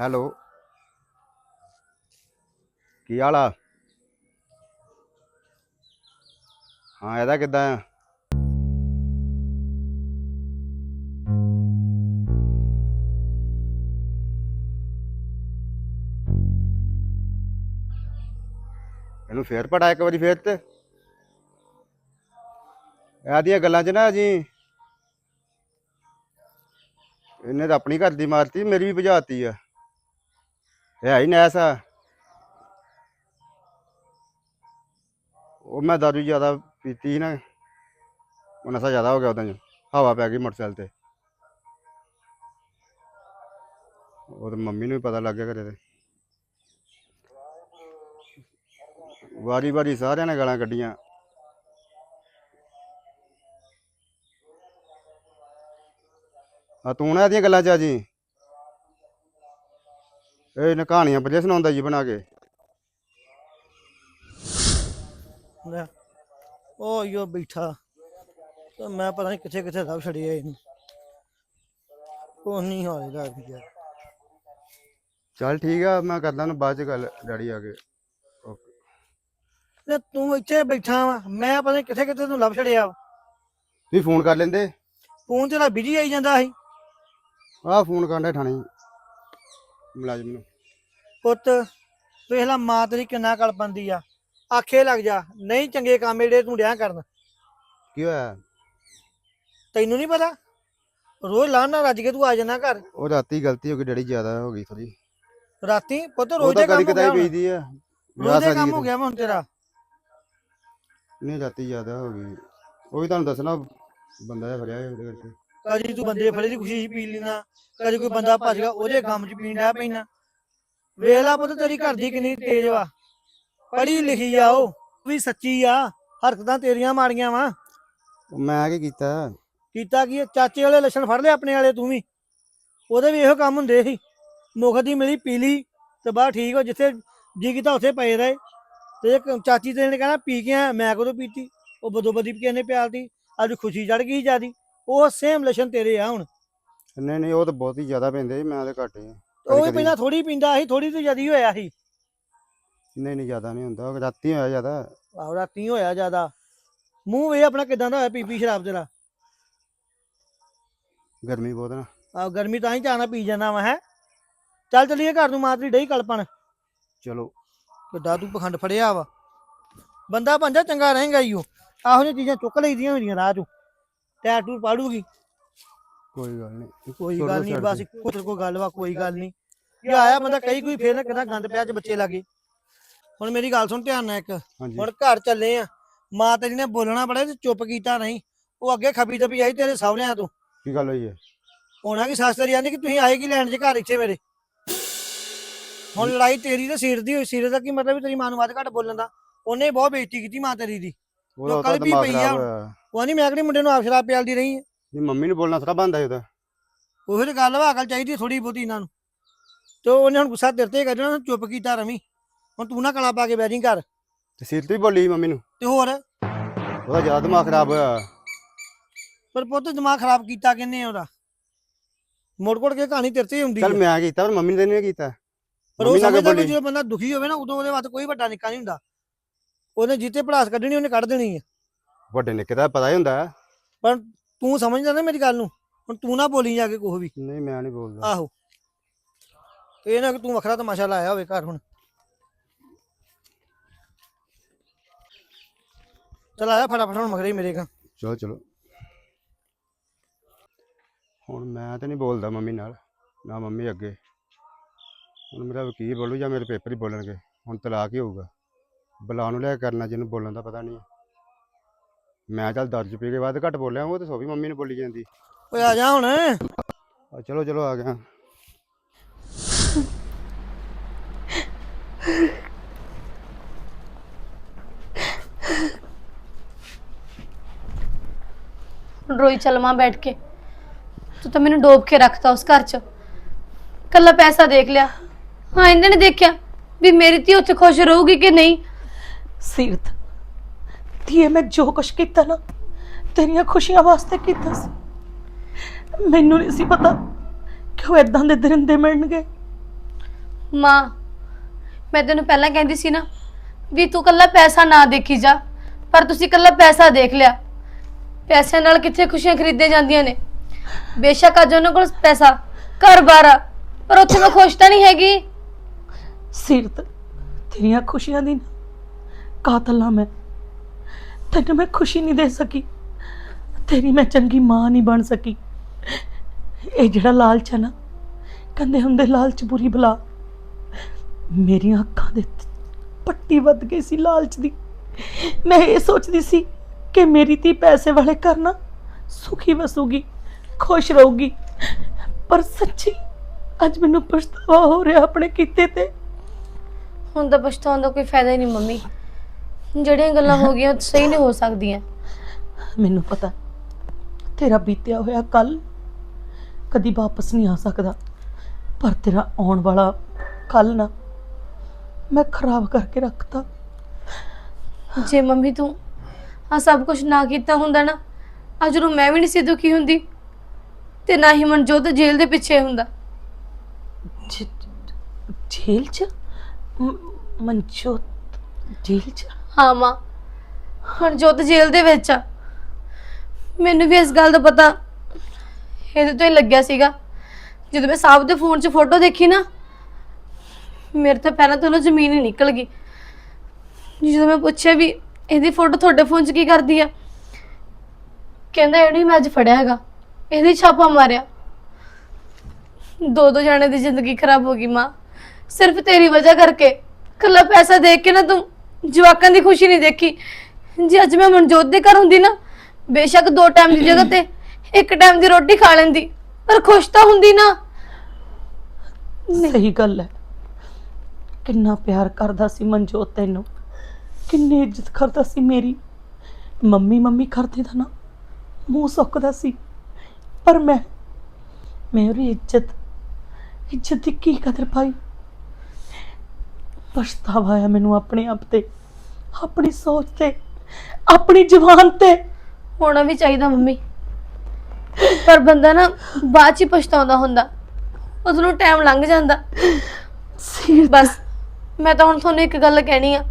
Hello. ਕੀ ਹਾਲ ਆ? ਹਾਂ, ਇਹਦਾ ਕਿੱਦਾਂ ਆ? ਇਹਨੂੰ ਫੇਰ ਪੜਾ ਇੱਕ ਵਾਰੀ ਫੇਰ ਤੇ। ਇਹਦੀਆਂ ਗੱਲਾਂ 'ਚ ਨਾ ਜੀ, ਇਹਨੇ ਤਾਂ ਆਪਣੀ ਘਰ ਦੀ ਮਾਰਤੀ, ਮੇਰੀ ਵੀ ਭਜਾਤੀ ਆ। ਹੈ ਹੀ ਨੈਸ। ਆ ਉਹ ਮੈਂ ਦਾਰੂ ਜ਼ਿਆਦਾ ਪੀਤੀ ਸੀ ਨਾ, ਉਹ ਨਸ਼ਾ ਜ਼ਿਆਦਾ ਹੋ ਗਿਆ ਉਦੋਂ ਹਵਾ ਪੈ ਗਈ ਮੋਟਰਸਾਈਕਲ ਤੇ। ਉਹ ਤੇ ਮੰਮੀ ਨੂੰ ਵੀ ਪਤਾ ਲੱਗ ਗਿਆ ਘਰੇ ਤੇ। ਵਾਰੀ ਵਾਰੀ ਸਾਰਿਆਂ ਨੇ ਗਾਲਾਂ ਕੱਢੀਆਂ। ਆ ਤੂੰ ਨਾ ਇਹਦੀਆਂ ਗੱਲਾਂ ਚ ਆ ਜੀ। ਇਹ ਇਹਨੇ ਕਹਾਣੀਆਂ ਬੜੀਆਂ ਸੁਣਾਉਂਦਾ ਜੀ ਬਣਾ ਕੇ। ਲੈ ਉਹ ਯੋ ਬੈਠਾ। ਤੇ ਮੈਂ ਪਤਾ ਨਹੀਂ ਕਿੱਥੇ ਕਿੱਥੇ ਸਭ ਛੜਿਆ ਇਹਨੂੰ ਕੋਈ ਨਹੀਂ ਹੋਏਗਾ ਯਾਰ। ਚੱਲ ਠੀਕ ਆ ਮੈਂ ਕਰਦਾ ਨੂੰ ਬਾਅਦ ਚ ਗੱਲ ਡੈਡੀ ਆ ਕੇ। ਓਕੇ। ਲੈ ਤੂੰ ਇੱਥੇ ਬੈਠਾ ਵਾ। ਮੈਂ ਪਤਾ ਨਹੀਂ ਕਿੱਥੇ ਕਿੱਥੇ ਤੂੰ ਲੱਭ ਛੜਿਆ ਤੁਸੀਂ ਫੋਨ ਕਰ ਲੈਂਦੇ? ਫੋਨ ਤੇਰਾ ਬਿਜ਼ੀ ਆਈ ਜਾਂਦਾ ਸੀ। ਆਹ ਫੋਨ ਕਰਦਾ ਠਾਣੇ ਮੁਲਾਜ਼ਮ ਨੂੰ। ਪੁੱਤ ਵੇਖ ਲਾ ਮਾਂ ਤੇਰੀ ਕਿੰਨਾ ਕਲ ਪੰਦੀ ਆ। ਆਖੇ ਲੱਗ ਜਾ ਨਹੀਂ ਚੰਗੇ ਕੰਮ ਜਿਹੜੇ ਤੂੰ ਡਿਆ ਕਰਨ। ਕੀ ਹੋਇਆ? ਤੈਨੂੰ ਨਹੀਂ ਪਤਾ? ਰੋਜ਼ ਲਾਣ ਰੱਜ ਕੇ ਤੂੰ ਆ ਜਾਣਾ ਘਰ। ਉਹ ਰਾਤੀ ਗਲਤੀ ਹੋ ਗਈ ਡੈਡੀ ਜ਼ਿਆਦਾ ਹੋ ਗਈ ਥੋੜੀ ਰਾਤੀ? ਪੁੱਤ ਰੋਜ਼ ਦੇ ਕਦੀ ਕੰਮ ਹੋ ਕਦਾਈ ਗਿਆ। ਪੀਦੀ ਆ। ਰੋਜ਼ ਦੇ ਕੰਮ। ਹੋ ਗਿਆ ਵਾ ਹੁਣ ਤੇਰਾ। ਨਹੀਂ ਰਾਤੀ ਜ਼ਿਆਦਾ ਹੋ ਗਈ। ਉਹ ਵੀ ਤੁਹਾਨੂੰ ਦੱਸਣਾ ਬੰਦਾ ਜਿਹਾ ਫੜਿਆ ਹੋਇਆ ਉਹਦੇ ਕਰਕੇ। ਕਦੀ ਤੂੰ ਬੰਦੇ ਫੜੇ ਦੀ ਖੁਸ਼ੀ 'ਚ ਪੀ ਲੈਣਾ ਕਦੀ ਕੋਈ ਬੰਦਾ ਭੱਜ ਗਿਆ ਉਹਦੇ ਗਮ 'ਚ ਪੀਣ ਡਿਆ ਪੈਣਾ ਵੇਖ ਲਾ ਪੁੱਤ ਤੇਰੀ ਘਰ ਦੀ ਕਿੰਨੀ ਤੇਜ਼ ਵਾ। ਪੜ੍ਹੀ ਲਿਖੀ ਆ ਉਹ ਵੀ ਸੱਚੀ ਆ ਹਰਕਤਾਂ ਤੇਰੀਆਂ ਮਾੜੀਆਂ ਵਾ। ਮੈਂ ਕੀ ਕੀਤਾ? ਕੀਤਾ ਕੀ ਆ? ਚਾਚੇ ਵਾਲੇ ਲੱਛਣ ਫੜ ਲਏ ਆਪਣੇ ਵਾਲੇ ਤੂੰ ਵੀ। ਉਹਦੇ ਵੀ ਇਹੋ ਕੰਮ ਹੁੰਦੇ ਸੀ। ਮੁਖ ਦੀ ਮਿਲੀ ਪੀ ਲਈ ਤੇ ਬਾਹਰ ਠੀਕ ਹੋ ਜਿੱਥੇ ਜੀ ਕੀਤਾ ਉੱਥੇ ਪਏ ਰਹੇ। ਤੇ ਇੱਕ ਚਾਚੀ ਤੇ ਨੇ ਕਹਿਣਾ ਪੀ ਕੇ ਆ ਮੈਂ ਕਦੋਂ ਪੀਤੀ? ਉਹ ਬਦੋ ਬਦੀ ਕਿਸੇ ਨੇ ਪਿਆਲਤੀ ਅੱਜ ਖੁਸ਼ੀ ਚੜ ਗਈ ਜਿਆਦੀ। ਉਹ ਸੇਮ ਲੱਛਣ ਤੇਰੇ ਆ ਹੁਣ। ਨਹੀਂ ਨਹੀਂ ਉਹ ਤਾਂ ਬਹੁਤ ਹੀ ਜ਼ਿਆਦਾ ਪੈਂਦੇ ਸੀ, ਮੈਂ ਤਾਂ ਘੱਟ ਹੀ। ਆ। ਉਹ ਵੀ। ਪਹਿਲਾਂ ਥੋੜੀ ਪੀਂਦਾ ਸੀ ਥੋੜੀ ਤੋਂ ਜਿਆਦੀ ਹੋਇਆ ਸੀ। ਨਹੀਂ ਨਹੀਂ ਜ਼ਿਆਦਾ ਨਹੀਂ ਹੁੰਦਾ ਉਹ ਰਾਤੀ ਹੋਇਆ ਜ਼ਿਆਦਾ। ਆਹ ਰਾਤੀ ਹੋਇਆ ਜ਼ਿਆਦਾ। ਮੂੰਹ ਵੇ ਆਪਣਾ ਕਿਦਾਂ ਦਾ ਹੋਇਆ ਪੀ ਪੀ ਸ਼ਰਾਬ ਤੇਰਾ ਗਰਮੀ ਬਹੁਤ ਨਾ। ਆ ਗਰਮੀ ਤਾਂ ਹੀ ਚਾਹਨਾ ਪੀ ਜਾਣਾ ਵਾ ਹੈ। ਚੱਲ ਚਲੀਏ ਘਰ ਨੂੰ ਮਾਤਰੀ ਡਈ ਕਲਪਣ। ਚਲੋ। ਕਿੱਡਾ ਤੂੰ ਪਖੰਡ ਫੜਿਆ ਵਾ। ਬੰਦਾ ਪੰਜਾ ਚੰਗਾ ਰਹੇਗਾ ਈ ਉਹ ਆਹੋ ਜਿਹੀਆਂ ਚੀਜ਼ਾਂ ਚੁੱਕ ਲਈਦੀਆਂ ਹੁੰਦੀਆਂ ਰਾਹ ਚੋਂ। ਟੈਰ ਟੂਰ ਪਾੜੂਗੀ। ਕੋਈ ਗੱਲ ਨਹੀਂ। ਕੋਈ ਗੱਲ ਨਹੀਂ ਬਸ। ਇੱਕੋ ਤੇਰੇ ਕੋਲ ਗੱਲ ਵਾ ਕੋਈ ਗੱਲ ਨਹੀਂ। ਇਹ ਆਇਆ ਬੰਦਾ ਕਈ ਕੋਈ ਫੇਰ ਨਾ ਕਿਦਾਂ ਗੰਦ ਪਿਆ ਚ ਬੱਚੇ ਲਾਗੇ। ਹੁਣ ਮੇਰੀ ਗੱਲ ਸੁਣ ਧਿਆਨ ਨਾਲ ਇੱਕ। ਹੁਣ ਘਰ ਚੱਲੇ ਆ ਮਾਂ ਤੇਰੀ ਨੇ ਬੋਲਣਾ ਬੜਾ ਤੇ ਚੁੱਪ ਕੀਤਾ ਨਹੀਂ। ਉਹ ਅੱਗੇ ਖੱਬੀ ਤੱਪੀ ਆਈ ਤੇਰੇ ਸਾਹਮਣੇ ਤੋਂ। ਕੀ ਗੱਲ ਹੋਈ ਹੈ? ਹੋਣਾ ਕਿ ਸੱਸ ਤੇਰੀ ਆਂਦੀ ਕਿ ਤੁਸੀਂ ਆਏ ਕੀ ਲੈਣ ਜੇ ਘਰ ਇੱਥੇ ਮੇਰੇ? ਹੁਣ ਲੜਾਈ ਤੇਰੀ ਤੇ ਸਿਰ ਦੀ ਹੋਈ ਸਿਰ ਦਾ ਕੀ ਮਤਲਬ ਤੇਰੀ ਮਾਂ ਨੂੰ ਵੱਧ ਘੱਟ ਬੋਲਣ ਦਾ? ਉਹਨੇ ਬਹੁਤ ਬੇਇੱਜ਼ਤੀ ਕੀਤੀ ਮਾਂ ਤੇਰੀ ਦੀ। ਤਾਂ ਦੀ ਵੀ ਪਈ ਆ। ਉਹ ਨਹੀਂ ਮੈਂ ਕਿਹੜੀ ਮੁੰਡੇ ਨੂੰ ਆਪ ਸ਼ਰਾਬ ਪਿਆਲਦੀ ਰਹੀ ਨਹੀਂ ਮੰਮੀ ਨੂੰ ਬੋਲਣਾ ਥੋੜਾ ਬੰਦਾ ਉਹਦਾ ਉਹੀ ਤੇ ਗੱਲ ਵਾ ਅਕਲ ਚਾਹੀਦੀ ਥੋੜੀ ਬਹੁਤੀ ਇਹਨਾਂ ਨੂੰ। ਤੇ ਉਹਨੇ ਹੁਣ ਗੁੱਸਾ ਤੇਰੇ ਤੇ ਕੱਢਣਾ ਚੁੱਪ ਕੀਤਾ ਰਵੀ। ਹੁਣ ਤੂੰ ਨਾ ਕਲਾ ਪਾ ਕੇ ਜੀ ਘਰ। ਤੇ ਸਿਰ ਤੇ ਵੀ ਬੋਲੀ ਮੰਮੀ ਨੂੰ। ਤੇ ਹੋਰ? ਉਹਦਾ ਜ਼ਿਆਦਾ ਦਿਮਾਗ ਖਰਾਬ ਹੋਇਆ। ਪਰ ਪੁੱਤ ਦਿਮਾਗ ਖਰਾਬ ਕੀਤਾ ਕਿੰਨੇ ਉਹਦਾ? ਮੁੜ ਕੁੜ ਕੇ ਕਹਾਣੀ ਤੇਰੇ ਤੇ ਹੀ ਹੁੰਦੀ ਚੱਲ ਹੈ ਮੈਂ ਕੀਤਾ ਪਰ ਮੰਮੀ ਨੇ ਨਹੀਂ ਕੀਤਾ। ਪਰ ਉਹ ਮੰਮੀ ਨਾਲ ਕਿਉਂ ਸਮਝਦਾ ਕਿ ਬੋਲੀ? ਜਦੋਂ ਬੰਦਾ ਦੁਖੀ ਹੋਵੇ ਨਾ ਉਦੋਂ ਉਹਦੇ ਵਾਸਤੇ ਕੋਈ ਵੱਡਾ ਨਿੱਕਾ ਨਹੀਂ ਹੁੰਦਾ। ਉਹਨੇ ਜਿੱਤੇ ਪੜਾਸ ਕੱਢਣੀ ਉਹਨੇ ਕੱਢ ਦੇਣੀ ਹੈ ਵੱਡੇ ਨਿੱਕੇ ਦਾ ਪਤਾ ਹੀ ਹੁੰਦਾ। ਪਰ ਤੂੰ ਸਮਝਦਾ ਨਾ ਮੇਰੀ ਗੱਲ ਨੂੰ? ਹੁਣ ਤੂੰ ਨਾ ਬੋਲੀ ਜਾ ਕੇ ਕੁਛ ਵੀ। ਨਹੀਂ ਮੈਂ ਨਹੀਂ ਬੋਲਦਾ। ਆਹੋ। ਇਹ ਨਾ ਕਿ ਤੂੰ ਵੱਖਰਾ ਤਮਾਸ਼ਾ ਲਾਇਆ ਹੋਵੇ ਘਰ ਹੁਣ। ਚਲ ਆਇਆ ਫਟਾਫਟ ਹੁਣ ਮਗਰੇ ਮੇਰੇ ਕਾ। ਚਲੋ ਚਲੋ। ਹੁਣ ਮੈਂ ਤਾਂ ਨਹੀਂ ਬੋਲਦਾ ਮੰਮੀ ਨਾਲ ਨਾ ਮੰਮੀ ਅੱਗੇ। ਹੁਣ ਮੇਰਾ ਵਕੀਲ ਬੋਲੂ ਜਾਂ ਮੇਰੇ ਪੇਪਰ ਹੀ ਬੋਲਣਗੇ ਹੁਣ ਤਲਾਕ ਹੀ ਹੋਊਗਾ। ਬਲਾ ਨੂੰ ਲੈ ਕੇ ਕਰਨਾ ਜਿਹਨੂੰ ਬੋਲਣ ਦਾ ਪਤਾ ਨਹੀਂ। ਮੈਂ ਚੱਲ ਦਰਜ ਪੀ ਕੇ ਬਾਅਦ ਘੱਟ ਬੋਲਿਆ ਉਹ ਤਾਂ ਸੋ ਵੀ ਮੰਮੀ ਨੂੰ ਬੋਲੀ ਜਾਂਦੀ। ਓਏ ਆ ਜਾ ਹੁਣ। ਆ ਚਲੋ ਚਲੋ ਆ ਗਿਆ। ਰੋਈ ਚਲਮਾ ਬੈਠ ਕੇ। ਤੂੰ ਤਾਂ ਮੈਨੂੰ ਡੋਬ ਕੇ ਰੱਖਤਾ ਉਸ ਘਰ 'ਚ। ਕੱਲਾ ਪੈਸਾ ਦੇਖ ਲਿਆ। ਹਾਂ ਇਹਨਾਂ ਨੇ ਦੇਖਿਆ ਵੀ ਮੇਰੀ ਧੀ ਉੱਥੇ ਖੁਸ਼ ਰਹੂਗੀ ਕਿ ਨਹੀਂ? ਸੀਰਤ ਧੀਏ ਮੈਂ ਜੋ ਕੁਛ ਕੀਤਾ ਨਾ ਤੇਰੀਆਂ ਖੁਸ਼ੀਆਂ ਵਾਸਤੇ ਕੀਤਾ ਸੀ। ਮੈਨੂੰ ਨਹੀਂ ਸੀ ਪਤਾ ਕਿ ਉਹ ਇਦਾਂ ਦੇ ਦਰਿੰਦੇ ਮਿਲਣਗੇ। ਮਾਂ ਮੈਂ ਤੈਨੂੰ ਪਹਿਲਾਂ ਕਹਿੰਦੀ ਸੀ ਨਾ ਵੀ ਤੂੰ ਕੱਲਾ ਪੈਸਾ ਨਾ ਦੇਖੀ ਜਾ ਪਰ ਤੁਸੀਂ ਕੱਲਾ ਪੈਸਾ ਦੇਖ ਲਿਆ। ਪੈਸਿਆਂ ਨਾਲ ਕਿੱਥੇ ਖੁਸ਼ੀਆਂ ਖਰੀਦੀਆਂ ਜਾਂਦੀਆਂ ਨੇ? ਬੇਸ਼ੱਕ ਅੱਜ ਉਹਨਾਂ ਕੋਲ ਪੈਸਾ ਘਰ-ਬਾਰ ਆ ਪਰ ਉੱਥੇ ਮੈਂ ਖੁਸ਼ ਤਾਂ ਨਹੀਂ ਹੈਗੀ। ਸੀਰਤ ਤੇਰੀਆਂ ਖੁਸ਼ੀਆਂ ਦੀ ਨਾ ਕਾਤਲ ਹਾਂ ਮੈਂ ਤੈਨੂੰ ਮੈਂ ਖੁਸ਼ੀ ਨਹੀਂ ਦੇ ਸਕੀ। ਤੇਰੀ ਮੈਂ ਚੰਗੀ ਮਾਂ ਨਹੀਂ ਬਣ ਸਕੀ। ਇਹ ਜਿਹੜਾ ਲਾਲਚ ਹੈ ਨਾ, ਕਹਿੰਦੇ ਹੁੰਦੇ ਲਾਲਚ ਬੁਰੀ ਬਲਾ। ਮੇਰੀਆਂ ਅੱਖਾਂ ਦੇ ਪੱਟੀ ਵੱਧ ਗਈ ਸੀ ਲਾਲਚ ਦੀ। ਮੈਂ ਇਹ ਸੋਚਦੀ ਸੀ ਕਿ ਮੇਰੀ ਧੀ ਪੈਸੇ ਵਾਲੇ ਕਰਨਾ ਸੁਖੀ ਵਸੂਗੀ, ਖੁਸ਼ ਰਹੂਗੀ। ਪਰ ਸੱਚੀ ਅੱਜ ਮੈਨੂੰ ਪਛਤਾਵਾ ਹੋ ਰਿਹਾ ਆਪਣੇ ਕੀਤੇ ਤੇ। ਹੁਣ ਤਾਂ ਪਛਤਾਉਣ ਦਾ ਕੋਈ ਫਾਇਦਾ ਹੀ ਨਹੀਂ ਮੰਮੀ। ਜਿਹੜੀਆਂ ਗੱਲਾਂ ਹੋ ਗਈਆਂ ਉਹ ਸਹੀ ਨਹੀਂ ਹੋ ਸਕਦੀਆਂ। ਮੈਨੂੰ ਪਤਾ ਤੇਰਾ ਬੀਤਿਆ ਹੋਇਆ ਕੱਲ ਕਦੀ ਵਾਪਸ ਨਹੀਂ ਆ ਸਕਦਾ ਪਰ ਤੇਰਾ ਆਉਣ ਵਾਲਾ ਕੱਲ ਨਾ ਮੈਂ ਖਰਾਬ ਕਰਕੇ ਰੱਖਤਾ। ਜੇ ਮੰਮੀ ਤੂੰ ਆ ਸਭ ਕੁਝ ਨਾ ਕੀਤਾ ਹੁੰਦਾ ਨਾ ਅੱਜ ਨੂੰ ਮੈਂ ਵੀ ਨਹੀਂ ਸੀ ਦੁਖੀ ਹੁੰਦੀ ਤੇ ਨਾ ਹੀ ਮਨਜੋਤ ਜੇਲ੍ਹ ਦੇ ਪਿੱਛੇ ਹੁੰਦਾ। ਜ- ਜੇਲ੍ਹ ਚ? ਮ- ਮਨਜੋਤ ਜੇਲ੍ਹ ਚ? ਹਾਂ ਮਾਂ ਮਨਜੋਤ ਜੇਲ੍ਹ ਦੇ ਵਿੱਚ ਆ। ਮੈਨੂੰ ਵੀ ਇਸ ਗੱਲ ਦਾ ਪਤਾ ਇਹਦੇ ਤੋਂ ਹੀ ਲੱਗਿਆ ਸੀਗਾ। ਜਦੋਂ ਮੈਂ ਸਾਹਿਬ ਦੇ ਫੋਨ 'ਚ ਫੋਟੋ ਦੇਖੀ ਨਾ, ਮੇਰੇ ਤਾਂ ਪੈਰਾਂ ਤੋਂ ਨਾ ਜ਼ਮੀਨ ਹੀ ਨਿਕਲ ਗਈ। ਜਦੋਂ ਮੈਂ ਪੁੱਛਿਆ ਵੀ ਇਹਦੀ ਫੋਟੋ ਤੁਹਾਡੇ ਫੋਨ 'ਚ ਕੀ ਕਰਦੀ ਆ? ਕਹਿੰਦਾ ਇਹਨੂੰ ਹੀ ਮੈਂ ਅੱਜ ਫੜਿਆ ਹੈਗਾ। ਇਹਦੀ ਛਾਪਾ ਮਾਰਿਆ। ਦੋ ਦੋ ਜਾਣੇ ਦੀ ਜ਼ਿੰਦਗੀ ਖਰਾਬ ਹੋ ਗਈ ਮਾਂ। ਸਿਰਫ ਤੇਰੀ ਵਜ੍ਹਾ ਕਰਕੇ। ਕੱਲਾ ਪੈਸਾ ਦੇਖ ਕੇ ਨਾ ਤੂੰ ਜਵਾਕਾਂ ਦੀ ਖੁਸ਼ੀ ਨਹੀਂ ਦੇਖੀ। ਜੇ ਅੱਜ ਮੈਂ ਮਨਜੋਤ ਦੇ ਘਰ ਹੁੰਦੀ ਨਾ, ਬੇਸ਼ੱਕ ਦੋ ਟਾਈਮ ਦੀ ਜਗ੍ਹਾ ਤੇ ਇੱਕ ਟਾਈਮ ਦੀ ਰੋਟੀ ਖਾ ਲੈਂਦੀ, ਪਰ ਖੁਸ਼ ਤਾਂ ਹੁੰਦੀ ਨਾ। ਸਹੀ ਗੱਲ ਹੈ। ਕਿੰਨਾ ਪਿਆਰ ਕਰਦਾ ਸੀ ਮਨਜੋਤ ਤੈਨੂੰ। ਕਿੰਨੀ ਇੱਜ਼ਤ ਕਰਦਾ ਸੀ ਮੇਰੀ। ਮੰਮੀ ਮੰਮੀ ਕਰਦੇ ਦਾ ਨਾ, ਮੂੰਹ ਸੁੱਕਦਾ ਸੀ। ਪਰ ਮੈਂ ਮੈਂ ਉਹਦੀ ਇੱਜ਼ਤ ਇੱਜ਼ਤ ਦੀ ਕੀ ਕਦਰ ਪਾਈ? ਪਛਤਾਵਾ ਆਇਆ ਮੈਨੂੰ ਆਪਣੇ ਆਪ ਤੇ ਆਪਣੀ ਸੋਚ ਤੇ ਆਪਣੀ ਜ਼ੁਬਾਨ ਤੇ। ਹੋਣਾ ਵੀ ਚਾਹੀਦਾ ਮੰਮੀ। ਪਰ ਬੰਦਾ ਨਾ ਬਾਅਦ ਚ ਹੀ ਪਛਤਾਉਂਦਾ ਹੁੰਦਾ। ਉਦੋਂ ਟਾਈਮ ਲੰਘ ਜਾਂਦਾ। ਸੀਰ ਬਸ ਮੈਂ ਤਾਂ ਹੁਣ ਤੁਹਾਨੂੰ ਇੱਕ ਗੱਲ ਕਹਿਣੀ ਆ।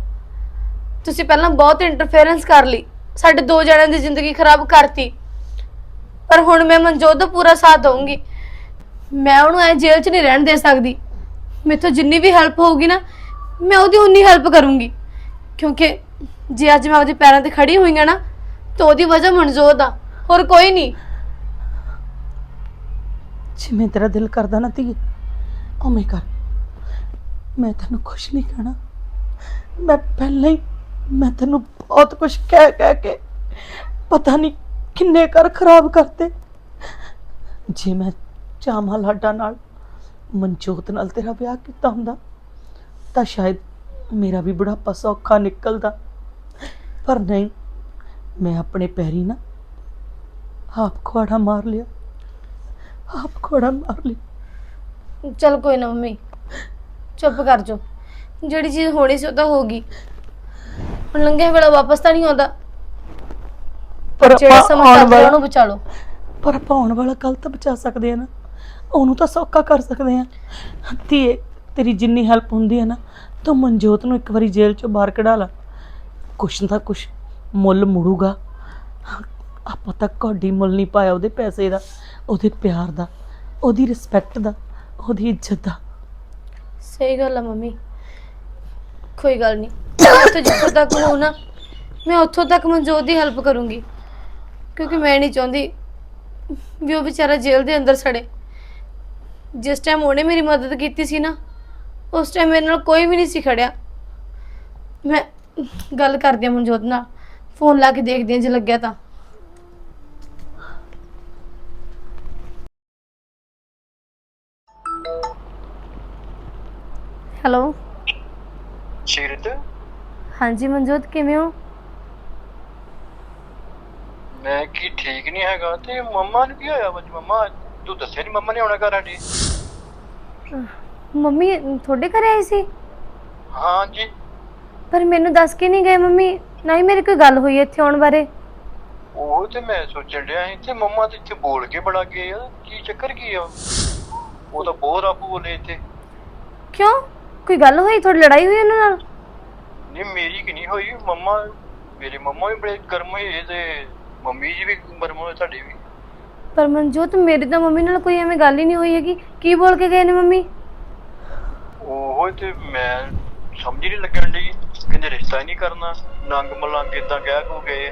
ਤੁਸੀਂ ਪਹਿਲਾਂ ਬਹੁਤ ਇੰਟਰਫੇਰੈਂਸ ਕਰ ਲਈ। ਸਾਡੇ ਦੋ ਜਣਿਆਂ ਦੀ ਜ਼ਿੰਦਗੀ ਖਰਾਬ ਕਰਤੀ। ਪਰ ਹੁਣ ਮੈਂ ਮਨਜੋਤ ਦਾ ਪੂਰਾ ਸਾਥ ਦਊਂਗੀ। ਮੈਂ ਉਹਨੂੰ ਐ ਜੇਲ੍ਹ 'ਚ ਨਹੀਂ ਰਹਿਣ ਦੇ ਸਕਦੀ। ਮੇਥੋਂ ਜਿੰਨੀ ਵੀ ਹੈਲਪ ਹੋਊਗੀ ਨਾ ਮੈਂ ਉਹਦੀ ਉਨੀ ਹੈਲਪ ਕਰੂੰਗੀ। ਕਿਉਂਕਿ ਜੇ ਅੱਜ ਮੈਂ ਉਹਦੇ ਪੈਰਾਂ ਤੇ ਖੜੀ ਹੋਈ ਹਾਂ ਨਾ, ਤਾਂ ਉਹਦੀ ਵਜ੍ਹਾ ਮਨਜੋਤ ਆ ਹੋਰ ਕੋਈ ਨਹੀਂ। ਜਿਵੇਂ ਤੇਰਾ ਦਿਲ ਕਰਦਾ ਨਾ ਧੀਏ, ਉਵੇਂ ਕਰ। ਮੈਂ ਤੈਨੂੰ ਖੁਸ਼ ਨਹੀਂ ਕਹਿਣਾ। ਮੈਂ ਪਹਿਲਾਂ ਹੀ, ਮੈਂ ਤੈਨੂੰ ਬਹੁਤ ਕੁਝ ਕਹਿ ਕਹਿ ਕੇ ਪਤਾ ਨਹੀਂ ਕਿੰਨੇ ਕਰ ਖਰਾਬ ਕਰਤੇ। ਜੇ ਮੈਂ ਚਾਮਾ ਲਾਡਾ ਨਾਲ ਮਨਜੋਤ ਨਾਲ ਤੇਰਾ ਵਿਆਹ ਕੀਤਾ ਹੁੰਦਾ ਤਾਂ ਸ਼ਾਇਦ ਮੇਰਾ ਵੀ ਬੁਢਾਪਾ ਸੌਖਾ ਨਿਕਲਦਾ। ਪਰ ਨਹੀਂ ਮੈਂ ਆਪਣੇ ਪੈਰੀ ਨਾ ਆਪ ਖੋੜਾ ਮਾਰ ਲਿਆ। ਆਪ ਖੋੜਾ ਮਾਰ ਲਿਆ। ਚਲ ਕੋਈ ਨਾ ਮੰਮੀ ਚੁੱਪ ਕਰ ਜੋ ਜਿਹੜੀ ਚੀਜ਼ ਹੋਣੀ ਸੀ ਉਹ ਤਾਂ ਹੋ ਗਈ। ਹੁਣ ਲੰਘਿਆ ਵੇਲਾ ਵਾਪਸ ਤਾਂ ਨਹੀਂ ਆਉਂਦਾ। ਪਰ ਜਿਹੜਾ ਆਪਾਂ ਸਮਾਂ ਆਉਣ ਵਾਲਾ ਉਹਨੂੰ ਬਚਾ ਲਓ। ਪਰ ਆਪਾਂ ਆਉਣ ਵਾਲਾ ਕੱਲ ਤਾਂ ਬਚਾ ਸਕਦੇ ਆ ਨਾ। ਉਹਨੂੰ ਤਾਂ ਸੌਖਾ ਕਰ ਸਕਦੇ ਆ ਧੀਏ ਤੇਰੀ ਜਿੰਨੀ ਹੈਲਪ ਹੁੰਦੀ ਹੈ ਨਾ, ਤੂੰ ਮਨਜੋਤ ਨੂੰ ਇੱਕ ਵਾਰੀ ਜੇਲ੍ਹ ਚੋਂ ਬਾਹਰ ਕਢਾ ਲਾ। ਕੁਛ ਨਾ ਕੁਛ ਮੁੱਲ ਮੁੜੂਗਾ। ਆਪਾਂ ਤਾਂ ਕੌਡੀ ਮੁੱਲ ਨਹੀਂ ਪਾਇਆ ਉਹਦੇ ਪੈਸੇ ਦਾ, ਉਹਦੇ ਪਿਆਰ ਦਾ, ਉਹਦੀ ਰਿਸਪੈਕਟ ਦਾ, ਉਹਦੀ ਇੱਜ਼ਤ ਦਾ। ਸਹੀ ਗੱਲ ਆ ਮੰਮੀ। ਕੋਈ ਗੱਲ ਨਹੀਂ। ਉੱਥੇ ਜਿੱਥੋਂ ਤੱਕ ਹੋ ਨਾ, ਮੈਂ ਉੱਥੋਂ ਤੱਕ ਮਨਜੋਤ ਦੀ ਹੈਲਪ ਕਰੂੰਗੀ। ਕਿਉਂਕਿ ਮੈਂ ਨਹੀਂ ਚਾਹੁੰਦੀ ਵੀ ਉਹ ਵਿਚਾਰਾ ਜੇਲ੍ਹ ਦੇ ਅੰਦਰ ਸੜੇ। ਜਿਸ ਟਾਈਮ ਉਹਨੇ ਮੇਰੀ ਮਦਦ ਕੀਤੀ ਸੀ ਨਾ ਉਸ ਟਾਈਮ ਮੇਰੇ ਨਾਲ ਕੋਈ ਵੀ ਨਹੀਂ ਸੀ ਖੜਿਆ। ਮੈਂ ਗੱਲ ਕਰਦੀ ਹਾਂ ਮਨਜੋਤ ਨਾਲ। ਫੋਨ ਲਾ ਕੇ ਦੇਖਦੀ ਹਾਂ ਜੇ ਲੱਗਿਆ ਤਾਂ। ਹੈਲੋ। ਸੀਰਤ? ਹਾਂਜੀ ਮਨਜੋਤ ਕਿਵੇਂ ਹੋ? ਮੈਂ ਕੀ ਠੀਕ ਨਹੀਂ ਹੈਗਾ ਤੇ ਮੰਮਾ ਨੂੰ ਕੀ ਹੋਇਆ? ਅੱਜ ਮੰਮਾ ਤੂੰ ਦੱਸਿਆ ਨਹੀਂ ਮੰਮਾ ਨੇ ਆਉਣਾ ਘਰ ਆਂਟੀ ਮੰਮੀ ਤੁਹਾਡੇ ਘਰੇ ਆਈ ਸੀ? ਹਾਂ ਜੀ ਪਰ ਮੈਨੂੰ ਦੱਸ ਕੇ ਨਹੀਂ ਗਏ ਮੰਮੀ ਨਾ ਹੀ ਮੇਰੀ ਕੋਈ ਗੱਲ ਹੋਈ ਇੱਥੇ ਆਉਣ ਬਾਰੇ। ਉਹ ਤੇ ਮੈਂ ਸੋਚਣ ਡਿਆ ਸੀ ਤੇ ਮੰਮਾ ਤੇ ਇੱਥੇ ਬੋਲ ਕੇ ਬੜਾ ਗਏ ਆ ਕੀ ਚੱਕਰ ਕੀ ਆ? ਉਹ ਤਾਂ ਬਹੁਤ ਆਪੂ ਬੋਲੇ ਇੱਥੇ। ਕਿਉਂ? ਕੋਈ ਗੱਲ ਹੋਈ? ਤੁਹਾਡੀ ਲੜਾਈ ਹੋਈ ਉਹਨਾਂ ਨਾਲ? ਨਹੀਂ ਮੇਰੀ ਕਿ ਨਹੀਂ ਹੋਈ? ਮੰਮਾ ਮੇਰੇ ਮੰਮਾ ਵੀ ਬੜੇ ਗਰਮ ਹੋਏ ਤੇ ਮੰਮੀ ਜੀ ਵੀ ਗਰਮ ਹੋਏ ਤੁਹਾਡੀ ਵੀ। ਪਰ ਮਨਜੋਤ ਮੇਰੀ ਤਾਂ ਮੰਮੀ ਨਾਲ ਕੋਈ ਐਵੇਂ ਗੱਲ ਹੀ ਨਹੀਂ ਹੋਈ ਹੈਗੀ। ਕੀ ਬੋਲ ਕੇ ਗਏ ਨੇ ਮੰਮੀ? ਉਹ ਤੇ ਮੈਂ ਸਮਝ ਨਹੀਂ ਲੱਗਣ ਦੀ ਕਹਿੰਦੇ ਰਿਸ਼ਤਾ ਹੀ ਨਹੀਂ ਕਰਨਾ ਨੰਗ ਮਲੰਗ ਇਦਾਂ ਕਹਿ ਕੋ ਗਏ।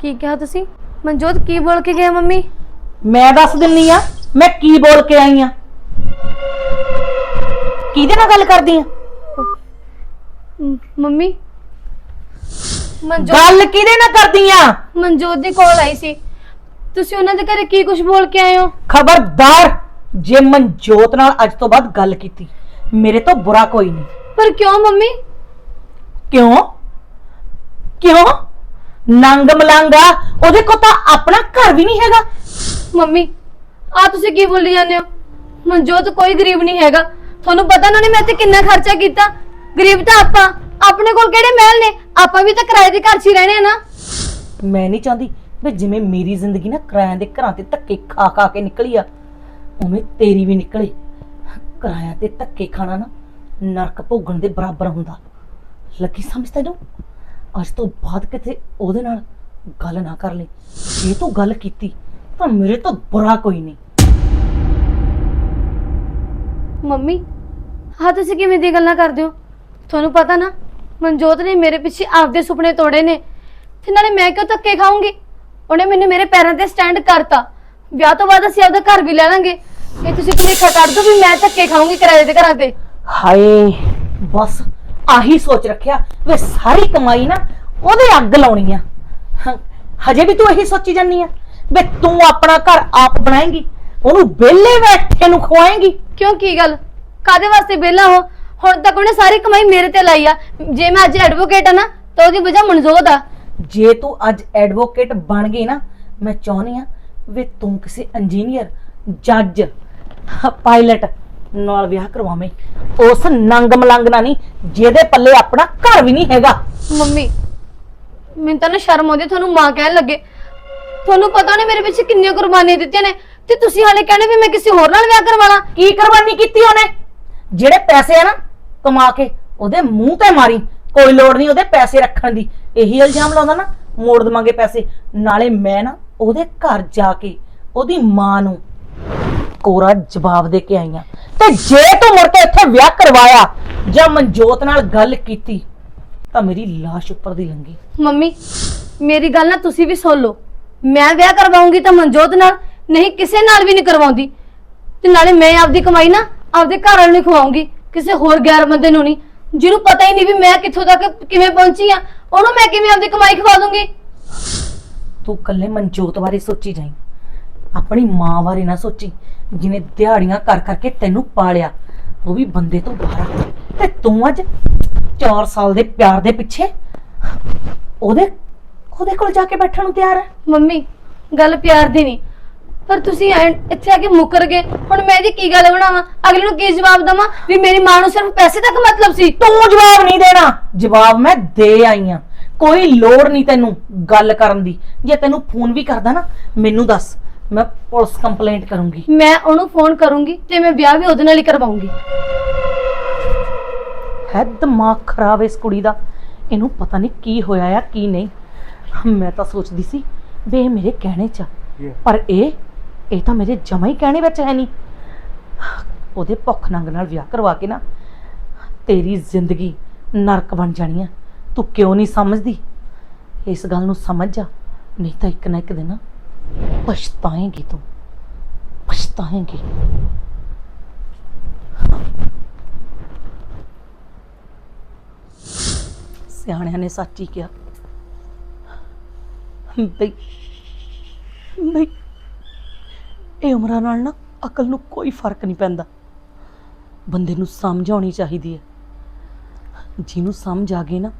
ਕੀ ਕਿਹਾ ਤੁਸੀਂ? ਮਨਜੋਤ ਕੀ ਬੋਲ ਕੇ ਗਏ ਮੰਮੀ? ਮੈਂ ਦੱਸ ਦਿੰਨੀ ਆ ਮੈਂ ਕੀ ਬੋਲ ਕੇ ਆਈ ਆ? ਕਿਹਦੇ ਨਾਲ ਗੱਲ ਕਰਦੀ ਆ? ਮੰਮੀ ਮਨਜੋਤ ਗੱਲ ਕਿਹਦੇ ਨਾਲ ਕਰਦੀ ਆ ਮਨਜੋਤ ਦੀ ਕਾਲ ਆਈ ਸੀ। ਤੁਸੀਂ ਉਹਨਾਂ ਦੇ ਘਰੇ ਕੀ ਕੁਝ ਬੋਲ ਕੇ ਆਏ ਹੋ? ਖਬਰਦਾਰ ਜੇ ਮਨਜੋਤ ਨਾਲ ਅੱਜ ਤੋਂ ਬਾਅਦ ਗੱਲ ਕੀਤੀ ਮੇਰੇ ਤੋਂ ਬੁਰਾ ਕੋਈ ਨਹੀਂ। ਪਰ ਕਿਉਂ ਮੰਮੀ? ਕਿਉਂ? ਕਿਉਂ? ਨੰਗ ਮਲੰਗਾ ਉਹਦੇ ਕੋਲ ਤਾਂ ਆਪਣਾ ਘਰ ਵੀ ਨਹੀਂ ਹੈਗਾ। ਮੰਮੀ ਆ ਤੁਸੀਂ ਕੀ ਬੋਲੀ ਜਾਂਦੇ ਹੋ? ਮਨਜੋਤ ਕੋਈ ਗਰੀਬ ਨਹੀਂ ਹੈਗਾ। ਤੁਹਾਨੂੰ ਪਤਾ ਨਾ ਨਹੀਂ ਮੈਂ ਤੇ ਕਿੰਨਾ ਖਰਚਾ ਕੀਤਾ। ਗਰੀਬ ਤਾਂ ਆਪਾਂ ਆਪਣੇ ਕੋਲ ਕਿਹੜੇ ਮਹਿਲ ਨੇ? ਆਪਾਂ ਵੀ ਤਾਂ ਕਿਰਾਏ ਦੇ ਘਰ 'ਚ ਹੀ ਰਹਿਣੇ ਆ ਨਾ। ਮੈਂ ਨਹੀਂ ਚਾਹੁੰਦੀ ਵੀ ਜਿਵੇਂ ਮੇਰੀ ਜ਼ਿੰਦਗੀ ਨਾ ਕਿਰਾਇਆਂ ਦੇ ਘਰਾਂ ਤੇ ਧੱਕੇ ਖਾ ਖਾ ਕੇ ਨਿਕਲੀ ਆ ਉਵੇਂ ਤੇਰੀ ਵੀ ਨਿਕਲੇ। ਕਿਰਾਇਆਂ ਤੇ ਧੱਕੇ ਖਾਣਾ ਨਾ ਨਰਕ ਭੋਗਣ ਦੇ ਬਰਾਬਰ ਹੁੰਦਾ। ਲੱਗੀ ਸਮਝ ਤੈਨੂੰ? ਅੱਜ ਤੋਂ ਬਾਅਦ ਕਿਤੇ ਉਹਦੇ ਨਾਲ ਗੱਲ ਨਾ ਕਰ ਲਈ। ਜੇ ਤੂੰ ਗੱਲ ਕੀਤੀ ਤਾਂ ਮੇਰੇ ਤੋਂ ਬੁਰਾ ਕੋਈ ਨਹੀਂ। ਮੰਮੀ ਹਾਂ ਤੁਸੀਂ ਕਿਵੇਂ ਦੀ ਗੱਲਾਂ ਕਰਦੇ ਹੋ? ਤੁਹਾਨੂੰ ਪਤਾ ਨਾ ਮਨਜੋਤ ਨੇ ਮੇਰੇ ਪਿੱਛੇ ਆਪਦੇ ਸੁਪਨੇ ਤੋੜੇ ਨੇ ਤੇ ਨਾਲੇ ਮੈਂ ਕਿਉਂ ਧੱਕੇ ਖਾਊਂਗੀ? ਉਹਨੇ ਮੈਨੂੰ ਮੇਰੇ ਪੈਰਾਂ ਤੇ ਸਟੈਂਡ ਕਰਤਾ। ਵਿਆਹ ਤੋਂ ਬਾਅਦ ਅਸੀਂ ਆਪਦਾ ਘਰ ਵੀ ਲੈ ਲਾਂਗੇ। ਇਹ ਤੁਸੀਂ ਭੁਲੇਖਾ ਕੱਢ ਦੋ ਵੀ ਮੈਂ ਧੱਕੇ ਖਾਊਂਗੀ ਕਿਰਾਏ ਦੇ ਘਰਾਂ ਤੇ। ਹਾਏ ਬਸ ਆਹੀ ਸੋਚ ਰੱਖਿਆ। ਵੇ ਸਾਰੀ ਕਮਾਈ ਨਾ ਉਹਦੇ ਅੱਗ ਲਾਉਣੀ ਆ। ਹਾਂ, ਹਜੇ ਵੀ ਤੂੰ ਇਹੀ ਸੋਚੀ ਜਾਨੀ ਆ? ਵੇ ਤੂੰ ਆਪਣਾ ਘਰ ਆਪ ਬਣਾਏਂਗੀ ਉਹਨੂੰ ਵਿਹਲੇ ਬੈਠੇ ਨੂੰ ਖਵਾਏਂਗੀ। ਕਿਉਂ ਕੀ ਗੱਲ? ਕਾਦੇ ਵਾਸਤੇ ਵਿਹਲਾ ਹੋ? ਹੁਣ ਤੱਕ ਉਹਨੇ ਸਾਰੀ ਕਮਾਈ ਮੇਰੇ ਤੇ ਲਾਈ ਆ। ਜੇ ਮੈਂ ਅੱਜ ਐਡਵੋਕੇਟ ਆ ਨਾ ਤਾਂ ਉਹਦੀ ਵਜ੍ਹਾ ਮਨਜੋਤ ਆ। ਜੇ ਤੂੰ ਅੱਜ ਐਡਵੋਕੇਟ ਬਣ ਗਈ ਨਾ ਮੈਂ ਚਾਹੁੰਦੀ ਆ ਵੇ ਤੂੰ ਕਿਸੇ ਇੰਜੀਨੀਅਰ ਜੱਜ ਪਾਇਲਟ ਨਾਲ ਵਿਆਹ ਕਰਵਾਵੇਂ। ਉਸ ਨੰਗ ਮਲੰਗ ਨਾਲ ਨਹੀਂ ਜਿਹਦੇ ਪੱਲੇ ਆਪਣਾ ਘਰ ਵੀ ਨਹੀਂ ਹੈਗਾ। ਮੰਮੀ ਮੈਨੂੰ ਤਾਂ ਨਾ ਸ਼ਰਮ ਆਉਂਦੀ ਆ ਤੁਹਾਨੂੰ ਮਾਂ ਕਹਿਣ ਲੱਗੇ। ਤੁਹਾਨੂੰ ਪਤਾ ਨੇ ਮੇਰੇ ਪਿੱਛੇ ਕਿੰਨੀਆਂ ਕੁਰਬਾਨੀਆਂ ਦਿੱਤੀਆਂ ਨੇ। ਤੇ ਤੁਸੀਂ ਹਾਲੇ ਕਹਿੰਦੇ ਵੀ ਮੈਂ ਕਿਸੇ ਹੋਰ ਨਾਲ ਵਿਆਹ ਕਰਵਾਣਾ ਕੀ ਕੁਰਬਾਨੀ ਕੀਤੀ ਉਹਨੇ? ਜਿਹੜੇ ਪੈਸੇ ਆ ਨਾ ਕਮਾ ਕੇ ਉਹਦੇ ਮੂੰਹ ਤੇ ਮਾਰੀ। ਕੋਈ ਲੋੜ ਨਹੀਂ ਉਹਦੇ ਪੈਸੇ ਰੱਖਣ ਦੀ। ਇਹੀ ਇਲਜ਼ਾਮ ਲਾਉਂਦਾ ਨਾ, ਮੋੜ ਦਵਾਂਗੇ ਪੈਸੇ। ਨਾਲੇ ਮੈਂ ਨਾ ਉਹਦੇ ਘਰ ਜਾ ਕੇ ਉਹਦੀ ਮਾਂ ਨੂੰ ਕੋਰਾ ਜਵਾਬ ਦੇ ਕੇ ਆਈਆਂ ਤੇ ਜੇ ਤੂੰ ਮੁੜ ਕੇ ਇੱਥੇ ਵਿਆਹ ਕਰਵਾਇਆ ਜਾਂ ਮਨਜੋਤ ਨਾਲ ਗੱਲ ਕੀਤੀ, ਤਾਂ ਮੇਰੀ ਲਾਸ਼ ਉੱਪਰ ਦੀ ਲੰਗੀ ਮੰਮੀ, ਮੇਰੀ ਗੱਲ ਨਾ ਤੁਸੀਂ ਵੀ ਸੁਣ ਲਓ। ਮੈਂ ਵਿਆਹ ਕਰਵਾਉਂਗੀ ਤਾਂ ਮਨਜੋਤ ਨਾਲ, ਨਹੀਂ ਕਿਸੇ ਨਾਲ ਵੀ ਨਹੀਂ ਕਰਵਾਉਂਦੀ। ਤੇ ਨਾਲੇ ਮੈਂ ਆਪਦੀ ਕਮਾਈ ਨਾ ਆਪਦੇ ਘਰ ਵਾਲੇ ਨੂੰ ਖਵਾਉਂਗੀ। ਕਿਸੇ ਹੋਰ ਗੈਰ ਬੰਦੇ ਨੂੰ ਨਹੀਂ। ਜਿਹਨੂੰ ਪਤਾ ਹੀ ਨਹੀਂ ਵੀ ਮੈਂ ਕਿੱਥੋਂ ਤੱਕ ਕਿਵੇਂ ਪਹੁੰਚੀ ਆ। ਉਹਨੂੰ ਮੈਂ ਕਿਵੇਂ ਆਪਦੀ ਕਮਾਈ ਖਵਾ ਦੂੰਗੀ? ਤੂੰ ਕੱਲੇ ਮਨਜੋਤ ਬਾਰੇ ਸੋਚੀ ਜਾਈਂ। ਆਪਣੀ ਮਾਂ ਬਾਰੇ ਨਾ ਸੋਚੀ। ਜਿਹਨੇ ਦਿਹਾੜੀਆਂ ਕਰ ਕਰਕੇ ਤੈਨੂੰ ਪਾਲਿਆ। ਉਹ ਵੀ ਬੰਦੇ ਤੋਂ ਬਾਹਰ। ਤੇ ਤੂੰ ਅੱਜ 4 ਸਾਲ ਦੇ ਪਿਆਰ ਦੇ ਪਿੱਛੇ ਉਹਦੇ ਉਹਦੇ ਕੋਲ ਜਾ ਕੇ ਬੈਠਣ ਨੂੰ ਤਿਆਰ ਹੈ ਮੰਮੀ ਗੱਲ ਪਿਆਰ ਦੀ ਨਹੀਂ। ਪਰ ਤੁਸੀਂ ਐਂ- ਇੱਥੇ ਆ ਕੇ ਮੁੱਕਰ ਗਏ। ਹੁਣ ਮੈਂ ਇਹਦੀ ਕੀ ਗੱਲ ਬਣਾਵਾਂ? ਅਗਲੇ ਨੂੰ ਕੀ ਜਵਾਬ ਦਵਾਂ? ਵੀ ਮੇਰੀ ਮਾਂ ਨੂੰ ਸਿਰਫ ਪੈਸੇ ਤੱਕ ਮਤਲਬ ਸੀ। ਤੂੰ ਜਵਾਬ ਨਹੀਂ ਦੇਣਾ। ਜਵਾਬ ਮੈਂ ਦੇ ਆਈ ਆ। ਕੋਈ ਲੋੜ ਨਹੀਂ ਤੈਨੂੰ ਗੱਲ ਕਰਨ ਦੀ। ਜੇ ਤੈਨੂੰ ਫੋਨ ਵੀ ਕਰਦਾ ਨਾ ਮੈਨੂੰ ਦੱਸ। ਮੈਂ ਪੁਲਿਸ ਕੰਪਲੇਂਟ ਕਰੂੰਗੀ। ਮੈਂ ਉਹਨੂੰ ਫੋਨ ਕਰੂੰਗੀ ਤੇ ਮੈਂ ਵਿਆਹ ਵੀ ਉਹਦੇ ਨਾਲ ਹੀ ਕਰਵਾਉਂਗੀ। ਹੈ ਦਿਮਾਗ ਖਰਾਬ ਇਸ ਕੁੜੀ ਦਾ। ਇਹਨੂੰ ਪਤਾ ਨਹੀਂ ਕੀ ਹੋਇਆ ਆ ਕੀ ਨਹੀਂ। ਮੈਂ ਤਾਂ ਸੋਚਦੀ ਸੀ ਵੀ ਇਹ ਮੇਰੇ ਕਹਿਣੇ ਚ ਆ। ਪਰ ਇਹ ਇਹ ਤਾਂ ਮੇਰੇ ਜਮਾ ਹੀ ਕਹਿਣੇ ਵਿੱਚ ਹੈ ਨਹੀਂ। ਉਹਦੇ ਭੁੱਖ ਨੰਗ ਨਾਲ ਵਿਆਹ ਕਰਵਾ ਕੇ ਨਾ, ਤੇਰੀ ਜ਼ਿੰਦਗੀ ਨਰਕ ਬਣ ਜਾਣੀ ਆ। ਤੂੰ ਕਿਉਂ ਨਹੀਂ ਸਮਝਦੀ? ਇਸ ਗੱਲ ਨੂੰ ਸਮਝ ਜਾ, ਨਹੀਂ ਤਾਂ ਇੱਕ ਨਾ ਇੱਕ ਦਿਨ ਪਛਤਾਏਂਗੀ ਤੂੰ। ਪਛਤਾਏਂਗੀ। ਸਿਆਣਿਆਂ ਨੇ ਸੱਚ ਹੀ ਕਿਹਾ। ਬਈ ਬਈ ਇਹ ਉਮਰਾਂ ਨਾਲ ਨਾ ਅਕਲ ਨੂੰ ਕੋਈ ਫ਼ਰਕ ਨਹੀਂ ਪੈਂਦਾ। ਬੰਦੇ ਨੂੰ ਸਮਝ ਆਉਣੀ ਚਾਹੀਦੀ ਹੈ। ਜਿਹਨੂੰ ਸਮਝ ਆ ਗਈ ਨਾ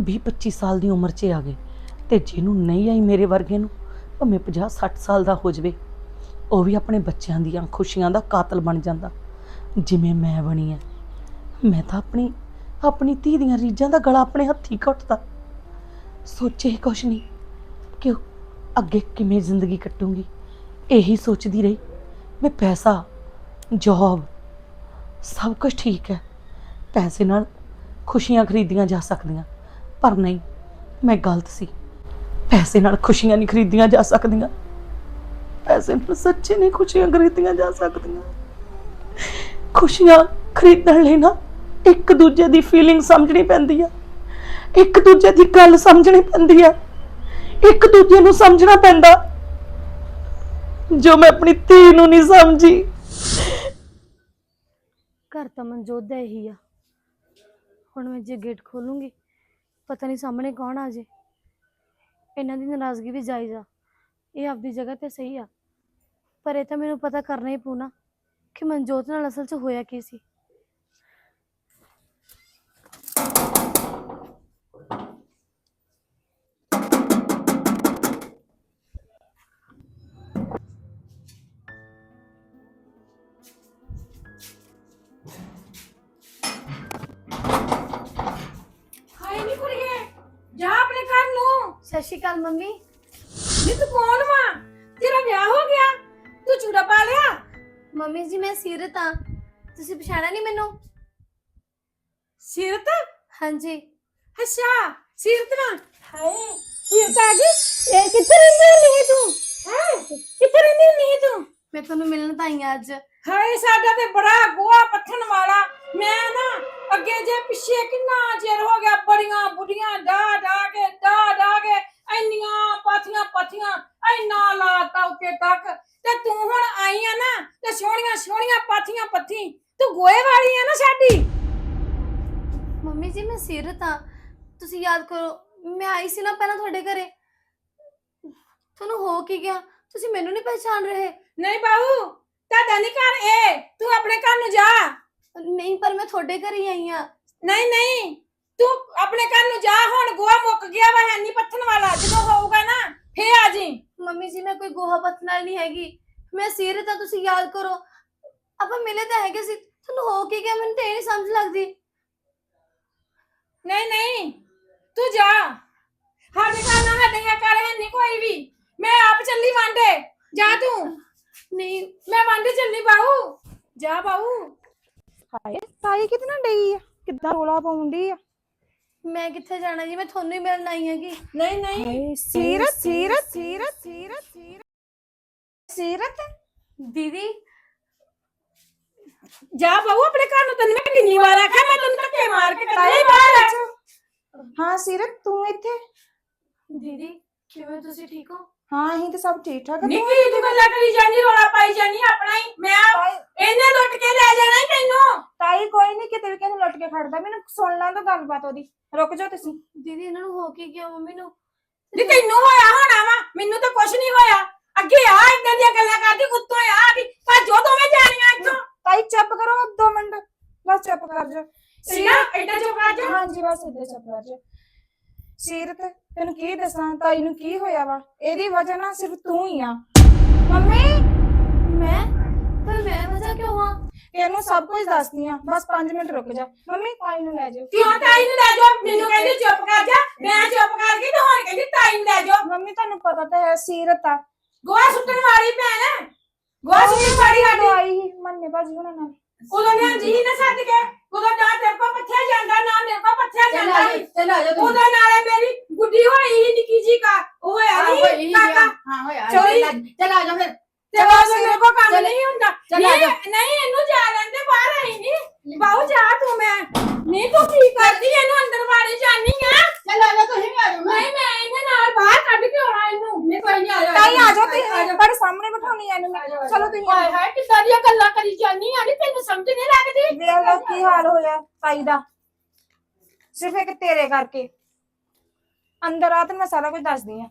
20 25 ਸਾਲ ਦੀ ਉਮਰ 'ਚ ਆ ਗਏ ਤੇ ਜਿਹਨੂੰ ਨਹੀਂ ਆਈ ਮੇਰੇ ਵਰਗੇ ਨੂੰ, ਭਾਵੇਂ 50 60 ਸਾਲ ਦਾ ਹੋ ਜਵੇ, ਉਹ ਵੀ ਆਪਣੇ ਬੱਚਿਆਂ ਦੀਆਂ ਖੁਸ਼ੀਆਂ ਦਾ ਕਾਤਲ ਬਣ ਜਾਂਦਾ। ਜਿਵੇਂ ਮੈਂ ਬਣੀ ਆ ਮੈਂ ਤਾਂ ਆਪਣੀ ਆਪਣੀ ਧੀ ਦੀਆਂ ਰੀਝਾਂ ਦਾ ਗਲਾ ਆਪਣੇ ਹੱਥੀ ਘੁੱਟਦਾ। ਸੋਚੇ ਕੁਛ ਨਹੀਂ ਕਿ ਉਹ ਅੱਗੇ ਕਿਵੇਂ ਜ਼ਿੰਦਗੀ ਕੱਟੂਗੀ। ਇਹੀ ਸੋਚਦੀ ਰਹੀ, ਵੀ ਪੈਸਾ ਜੌਬ ਸਭ ਕੁਝ ਠੀਕ ਹੈ। ਪੈਸੇ ਨਾਲ ਖੁਸ਼ੀਆਂ ਖਰੀਦੀਆਂ ਜਾ ਸਕਦੀਆਂ, ਪਰ ਨਹੀਂ, ਮੈਂ ਗਲਤ ਸੀ। ਪੈਸੇ ਨਾਲ ਖੁਸ਼ੀਆਂ ਨਹੀਂ ਖਰੀਦੀਆਂ ਜਾ ਸਕਦੀਆਂ। ਪੈਸੇ ਨਾਲ ਸੱਚੇ ਨਹੀਂ ਖੁਸ਼ੀਆਂ ਖਰੀਦੀਆਂ ਜਾ ਸਕਦੀਆਂ। ਖੁਸ਼ੀਆਂ ਖਰੀਦਣ ਲਈ ਨਾ ਇੱਕ ਦੂਜੇ ਦੀ ਫੀਲਿੰਗ ਸਮਝਣੀ ਪੈਂਦੀ ਆ। ਇੱਕ ਦੂਜੇ ਦੀ ਗੱਲ ਸਮਝਣੀ ਪੈਂਦੀ ਹੈ ਇੱਕ ਦੂਜੇ ਨੂੰ ਸਮਝਣਾ ਪੈਂਦਾ। ਜੋ ਮੈਂ ਆਪਣੀ ਧੀ ਨੂੰ ਨਹੀਂ ਸਮਝੀ। ਘਰ ਤਾਂ ਮਨਜੋਤ ਦਾ ਇਹੀ ਆ। ਹੁਣ ਮੈਂ ਜੇ ਗੇਟ ਖੋਲੂੰਗੀ, ਪਤਾ ਨਹੀਂ ਸਾਹਮਣੇ ਕੌਣ ਆ ਜੇ। ਇਹਨਾਂ ਦੀ ਨਾਰਾਜ਼ਗੀ ਵੀ ਜਾਇਜ਼ ਆ। ਇਹ ਆਪਦੀ ਜਗ੍ਹਾ ਤੇ ਸਹੀ ਆ। ਪਰ ਇਹ ਤਾਂ ਮੈਨੂੰ ਪਤਾ ਕਰਨਾ ਹੀ ਪੂਣਾ ਕਿ ਮਨਜੋਤ ਨਾਲ ਅਸਲ 'ਚ ਹੋਇਆ ਕੀ ਸੀ। ਸਤਿ ਸ਼੍ਰੀ ਅਕਾਲ ਮੰਮੀ। ਨੀ ਤੂੰ ਕੌਣ ਵਾ? ਤੇਰਾ ਵਿਆਹ ਹੋ ਗਿਆ। ਤੂੰ ਚੂੜਾ ਪਾ ਲਿਆ। ਮੰਮੀ ਜੀ ਮੈਂ ਸੀਰਤ ਆ ਤੁਸੀਂ ਪਛਾਣਿਆ ਨਹੀਂ ਮੈਨੂੰ? ਸਿਰਤ? ਹਾਂਜੀ। ਅੱਛਾ ਸਿਰਤ ਨਾ ਹਾਏ ਸਿਰਤ ਆ ਗਈ। ਇਹ ਕਿੱਥੇ ਰਹਿੰਦੀ ਨਹੀਂ ਤੂੰ? ਹੈ? ਕਿੱਥੇ ਰਹਿੰਦੀ ਨਹੀਂ ਤੂੰ? ਮੈਂ ਤੁਹਾਨੂੰ ਮਿਲਣ ਤਾਂ ਆਈ ਹਾਂ ਅੱਜ। ਹਾਏ ਸਾਡਾ ਤੇ ਬੜਾ ਗੋਆ ਪੱਥਣ ਵਾਲਾ। ਮੈਂ ਨਾ ਅੱਗੇ ਜੇ ਪਿੱਛੇ ਕਿੰਨਾ ਚਿਰ ਹੋ ਗਿਆ ਬੜੀਆਂ ਬੁੱਢੀਆਂ ਡਾ ਡਾ ਕੇ ਡਾ ਡਾ ਕੇ ਇੰਨੀਆਂ ਪਾਥੀਆਂ ਪਾਥੀਆਂ ਇੰਨਾ ਲਾਤਾ ਉੱਤੇ ਤੱਕ ਤੇ ਤੂੰ ਹੁਣ ਆਈ ਆ ਨਾ ਤੇ ਸੋਹਣੀਆਂ ਸੋਹਣੀਆਂ ਪਾਥੀਆਂ ਪੱਥੀ ਤੂੰ ਗੋਏ ਵਾਲੀ ਆ ਨਾ ਸਾਡੀ ਮੰਮੀ ਜੀ ਮੈਂ ਸੀਰਤ ਆ ਤੁਸੀਂ ਯਾਦ ਕਰੋ ਮੈਂ ਆਈ ਸੀ ਨਾ ਪਹਿਲਾਂ ਤੁਹਾਡੇ ਘਰੇ। ਤੁਹਾਨੂੰ ਹੋ ਕੀ ਗਿਆ? ਤੁਸੀਂ ਮੈਨੂੰ ਨਹੀਂ ਪਹਿਚਾਨ ਰਹੇ। ਨਹੀਂ ਬਾਹੂ ਤੁਹਾਡਾ ਨਹੀਂ ਘਰ ਇਹ। ਤੂੰ ਆਪਣੇ ਘਰ ਨੂੰ ਜਾ। ਨਹੀਂ ਪਰ ਮੈਂ ਤੁਹਾਡੇ ਘਰ ਹੀ ਆਈ ਆ ਨਹੀਂ ਨਹੀਂ। ਤੂੰ ਆਪਣੇ ਘਰ ਨੂੰ ਜਾ। ਹੁਣ ਗੋਆ ਮੁੱਕ ਗਿਆ ਵਾ ਹੈ ਨਹੀਂ ਪੱਥਣ ਵਾਲਾ। ਜਦੋਂ ਹੋਊਗਾ ਨਾ ਫੇਰ ਆ ਜੀ। ਮੰਮੀ ਜੀ ਮੈਂ ਕੋਈ ਗੋਹਾ ਪੱਥ ਨਾਲ ਨਹੀਂ ਹੈਗੀ। ਮੈਂ ਸੀਰਤ ਆ ਤੁਸੀਂ ਯਾਦ ਕਰੋ। ਆਪਾਂ ਮਿਲੇ ਤਾਂ ਹੈਗੇ ਸੀ। ਤੁਹਾਨੂੰ ਹੋ ਕੀ ਗਿਆ? ਮੈਨੂੰ ਤਾਂ ਇਹ ਨਹੀਂ ਸਮਝ ਲੱਗਦੀ। ਨਹੀਂ ਨਹੀਂ। ਤੂੰ ਜਾ। ਸਾਡੇ ਘਰ ਨਾ ਹੱਡੀਆਂ ਕਰ ਹੈ ਨਹੀਂ ਕੋਈ ਵੀ। ਮੈਂ ਆਪ ਚੱਲੀ ਵਾਂਡੇ। ਜਾ ਤੂੰ। ਨਹੀਂ ਮੈਂ ਵਾਂਡੇ ਚੱਲੀ ਬਾਹੂ। ਜਾ ਬਾਹੂ। ਹਾਏ ਤਾਈ ਕਿਤਨਾ ਡਈ ਆ। ਕਿੱਦਾਂ ਰੋਲਾ ਪਾਉਂਦੀ ਆ? ਮੈਂ ਕਿੱਥੇ ਜਾਣਾ ਜੀ? ਮੈਂ ਤੁਹਾਨੂੰ ਹੀ ਮਿਲਣ ਆਈ ਹੈਗੀ। ਨਹੀਂ ਨਹੀਂ। ਸੀਰਤ ਸੀਰਤ ਸੀਰਤ ਸੀਰਤ ਸੀਰਤ। ਸੀਰਤ? ਦੀਦੀ। ਜਾ ਬਾਹੂ ਆਪਣੇ ਘਰ ਨੂੰ। ਤੈਨੂੰ ਮੈਂ ਕਿੰਨੀ ਵਾਰ ਆਖਿਆ ਮੈਂ ਤੈਨੂੰ ਧੱਕੇ ਮਾਰ ਕੇ ਕੱਢੀ ਬਾਹਰ ਹਾਂ ਸੀਰਤ ਤੂੰ ਇੱਥੇ? ਦੀਦੀ ਕਿਵੇਂ ਤੁਸੀਂ ਠੀਕ ਹੋ? ਹਾਂ ਅਸੀਂ ਤੇ ਸਭ ਠੀਕ ਠਾਕ ਆ। ਨਿੱਕੀ ਤੂੰ ਗੱਲਾਂ ਕਰੀ ਜਾਨੀ ਰੋਲਾ ਪਾਈ ਜਾਨੀ ਆਪਣਾ ਹੀ। ਮੈਂ ਇਹਨੇ ਲੁੱਟ ਕੇ ਲੈ ਜਾਣਾ ਈ ਤੈਨੂੰ। ਤਾਈ ਕੋਈ ਨਹੀਂ ਕਿਤੇ ਵੀ ਕਿਸੇ ਨੂੰ ਲੁੱਟ ਕੇ ਖੜਦਾ। ਮੈਨੂੰ ਸੁਣ ਲਾਂ ਤਾਂ ਗੱਲਬਾਤ ਉਹਦੀ। ਰੁਕ ਜਾਓ ਤੁਸੀਂ। ਦੀਦੀ ਇਹਨਾਂ ਨੂੰ ਹੋ ਕੀ ਗਿਆ ਮੰਮੀ ਨੂੰ? ਨੀ ਤੈਨੂੰ ਹੋਇਆ ਹੋਣਾ ਵਾ। ਮੈਨੂੰ ਤਾਂ ਕੁਝ ਨਹੀਂ ਹੋਇਆ। ਅੱਗੇ ਆ ਇਦਾਂ ਦੀਆਂ ਗੱਲਾਂ ਕਰਦੀ ਕੁੱਤੋਂ ਆ ਕਿ ਭੱਜੋ ਦੋਵੇਂ ਜਾਣੀਆਂ ਇੱਥੋਂ। ਤਾਈ ਚੁੱਪ ਕਰੋ 2 ਮਿੰਟ। ਬਸ ਚੁੱਪ ਕਰ ਜਾ ਸੀਨਾ ਚੁੱਪ ਕਰ ਜਾ। ਹਾਂਜੀ ਬਸ ਇੱਦਾਂ ਚੁੱਪ ਕਰ ਜਾ। ਸੀਰਤ ਤੈਨੂੰ ਕੀ ਦੱਸਾਂ ਤਾਈ ਨੂੰ ਕੀ ਹੋਇਆ ਵਾ? ਇਹਦੀ ਵਜ੍ਹਾ ਨਾਲ ਸਿਰਫ ਤੂੰ ਹੀ ਆ। ਮੰਮੀ! ਮੈਂ? ਪਰ ਮੈਂ ਵਜ੍ਹਾ ਕਿਉਂ ਹਾਂ ਇਹਨੂੰ ਸਭ ਕੁਝ ਦੱਸਦੀ ਆ। ਬਸ 5 ਮਿੰਟ ਰੁਕ ਜਾ। ਮੰਮੀ ਤਾਈ ਨੂੰ ਲੈ ਜਾਓ। ਕਿਉਂ ਤਾਈ ਨੂੰ ਲੈ ਜਾ ਮੈਨੂੰ ਕਹਿੰਦੀ ਚੁੱਪ ਕਰ ਜਾ। ਮੈਂ ਚੁੱਪ ਕਰ ਗਈ ਤੇ ਹੁਣ ਕਹਿੰਦੀ ਤਾਈ ਨੂੰ ਲੈ ਜਾ ਮੰਮੀ ਤੁਹਾਨੂੰ ਪਤਾ ਤਾਂ ਹੈ ਸੀਰਤ ਆ। ਗੋਆ ਸੁੱਟਣ ਵਾਲੀ ਭੈਣ ਗੋਆ ਸੁੱਟਣ ਵਾਲੀ ਉਹ ਸਾਡੀ। ਆਈ ਸੀ। ਮੰਨੇ ਭਾਜੀ ਹੁਣਾਂ ਨਾਲ। ਉਦੋਂ ਨਾ ਜੀ ਨਾ ਸੱਦ ਕੇ ਉਦੋਂ ਨਾ ਤੇਰੇ ਕੋ ਪੱਥਿਆ ਜਾਂਦਾ ਨਾ ਮੇਰੇ ਕੋ ਪੱਥਿਆ ਜਾਂਦਾ। ਸੀ। ਚੱਲ ਆ ਜਾ ਤੂੰ। ਉਦੋਂ ਨਾਲੇ ਮੇਰੀ ਗੁੱਡੀ ਹੋਈ ਸੀ ਨਿੱਕੀ ਜੀ ਕਾ ਉਹ ਹੋਇਆ ਹਾਂ ਨਹੀਂ ਹੋਈ ਕਾਕਾ? ਹਾਂ ਹੋਇਆ ਚੋਰੀ। ਚੱਲ ਆ ਜਾ ਫਿਰ। ਤੇ ਬਾਅਦ ਮੇਰੇ ਕੋ ਕੰਮ ਚੱਲ- ਨਹੀਂ ਹੁੰਦਾ। ਚੱਲ ਆ ਜਾ। ਨਹੀਂ ਨਹੀਂ ਇਹਨੂੰ ਜਾ ਲੈਂਦੇ ਬਾਹਰ ਆਈ ਨਹੀਂ ਬਾਹੂ ਜਾ ਤੂੰ ਮੈਂ। ਨਹੀਂ ਤੂੰ ਕੀ ਕਰਦੀ ਦਵਾਈ ਦਾ ਸਿਰਫ ਇੱਕ ਤੇਰੇ ਕਰਕੇ। ਅੰਦਰ ਆ ਤੈਨੂੰ ਮੈਂ ਸਾਰਾ ਕੁਝ ਦੱਸਦੀ ਆ